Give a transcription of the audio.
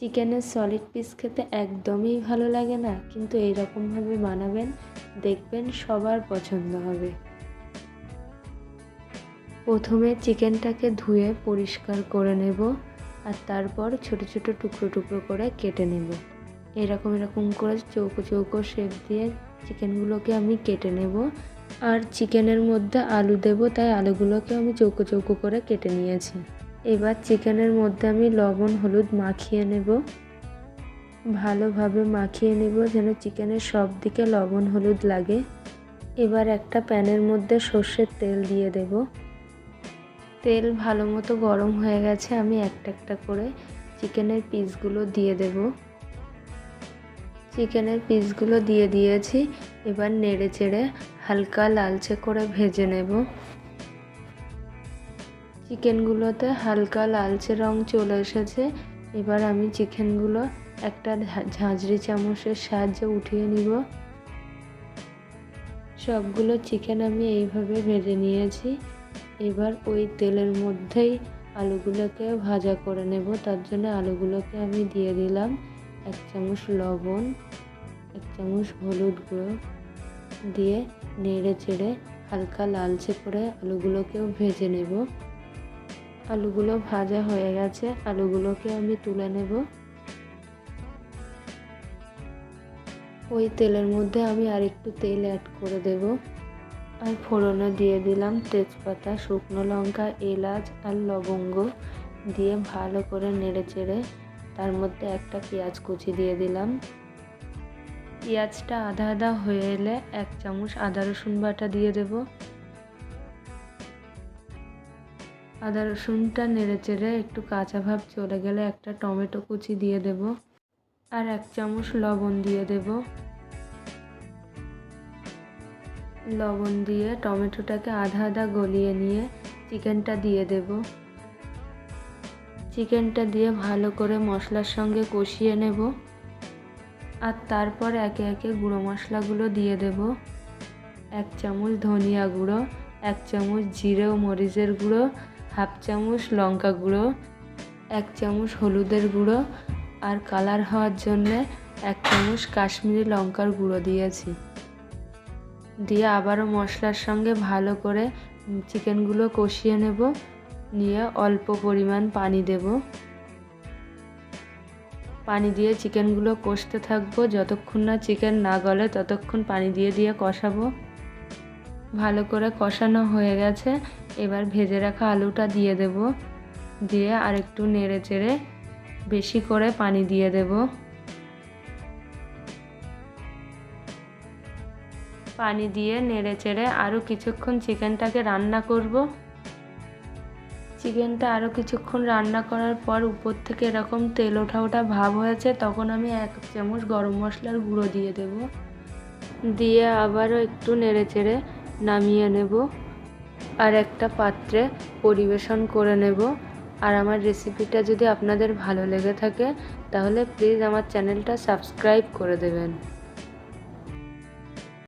চিকেনের solid piece খেতে একদমই ভালো লাগে না, কিন্তু এইরকমভাবে বানাবেন, দেখবেন সবার পছন্দ হবে। প্রথমে চিকেনটাকে ধুয়ে পরিষ্কার করে নেব, আর তারপর ছোট ছোট টুকরো টুকরো করে কেটে নেব। এরকম এরকম করে চৌকো চৌকো শেপ দিয়ে চিকেনগুলোকে আমি কেটে নেব, আর চিকেনের মধ্যে আলু দেব, তাই আলুগুলোকে আমি চৌকো চৌকো করে কেটে নিয়েছি। এবার চিকেনের মধ্যে আমি লবণ, হলুদ মাখিয়ে নেব। ভালোভাবে মাখিয়ে নেব যেন চিকেনের সব দিকে লবণ, হলুদ লাগে। এবার একটা প্যানের মধ্যে সর্ষের তেল দিয়ে দেব। তেল ভালো মতো গরম হয়ে গেছে, আমি একটা একটা করে চিকেনের পিসগুলো দিয়ে দেব। চিকেনের পিসগুলো দিয়ে দিয়েছি, এবার নেড়ে চেড়ে হালকা লালচে করে ভেজে নেব। চিকেনগুলোতে হালকা লালচে রং চলে এসেছে। এবার আমি চিকেনগুলো একটা ঝাঁঝরি চামচের সাহায্যে উঠিয়ে নিব। সবগুলো চিকেন আমি এইভাবে ভেজে নিয়েছি। এবার ওই তেলের মধ্যেই আলুগুলোকে ভাজা করে নেব। তার জন্য আলুগুলোকে আমি দিয়ে দিলাম এক চামচ লবণ, এক চামচ হলুদ গুঁড়ো দিয়ে নেড়ে চেড়ে হালকা লালচে করে আলুগুলোকেও ভেজে নেব। আলুগুলো ভাজা হয়ে গেছে। আলুগুলোকে আমি তুলে নেব। ওই তেলের মধ্যে আমি আরেকটু তেল অ্যাড করে দেব। আর ফোড়নে দিয়ে দিলাম তেজপাতা, শুকনো লঙ্কা, এলাচ আর লবঙ্গ দিয়ে ভালো করে নেড়ে চেড়ে তার মধ্যে একটা পেঁয়াজ কুচি দিয়ে দিলাম। পেঁয়াজটা আধা আধা হয়ে এলে এক চামচ আদা রসুন বাটা দিয়ে দেব। আদা রসুনটা নেড়ে চেড়ে একটু কাঁচা ভাব চলে গেলে একটা টমেটো কুচি দিয়ে দেব আর এক চামচ লবণ দিয়ে দেব। লবণ দিয়ে টমেটোটাকে আধা আধা গলিয়ে নিয়ে চিকেনটা দিয়ে দেব। চিকেনটা দিয়ে ভালো করে মশলার সঙ্গে কষিয়ে নেব আর তারপর একে একে গুঁড়ো মশলাগুলো দিয়ে দেব। এক চামচ ধনিয়া গুঁড়ো, এক চামচ জিরে ও মরিচের গুঁড়ো হাফ চামচ লঙ্কা গুঁড়ো, এক চামচ হলুদের গুঁড়ো আর কালার হওয়ার জন্যে এক চামচ কাশ্মীরি লঙ্কার গুঁড়ো দিয়েছি। দিয়ে আবারও মশলার সঙ্গে ভালো করে চিকেনগুলো কষিয়ে নেব। নিয়ে অল্প পরিমাণ পানি দেব। পানি দিয়ে চিকেনগুলো কষতে থাকব। যতক্ষণ না চিকেন না গলে ততক্ষণ পানি দিয়ে দিয়ে কষাবো। ভালো করে কষানো হয়ে গেছে। এবার ভেজে রাখা আলুটা দিয়ে দেব। দিয়ে আরেকটু নেড়ে চেড়ে বেশি করে পানি দিয়ে দেব। পানি দিয়ে নেড়ে চেড়ে আরও কিছুক্ষণ চিকেনটাকে রান্না করব। চিকেনটা আরও কিছুক্ষণ রান্না করার পর উপর থেকে এরকম তেল ওঠা ওঠা ভাব হয়েছে, তখন আমি এক চামচ গরম মশলার গুঁড়ো দিয়ে দেব। দিয়ে আবারও একটু নেড়ে চেড়ে নামিয়ে নেব আর একটা পাত্রে পরিবেশন করে নেব। আর আমার রেসিপিটা যদি আপনাদের ভালো লেগে থাকে, তাহলে প্লিজ আমার চ্যানেলটা সাবস্ক্রাইব করে দেবেন।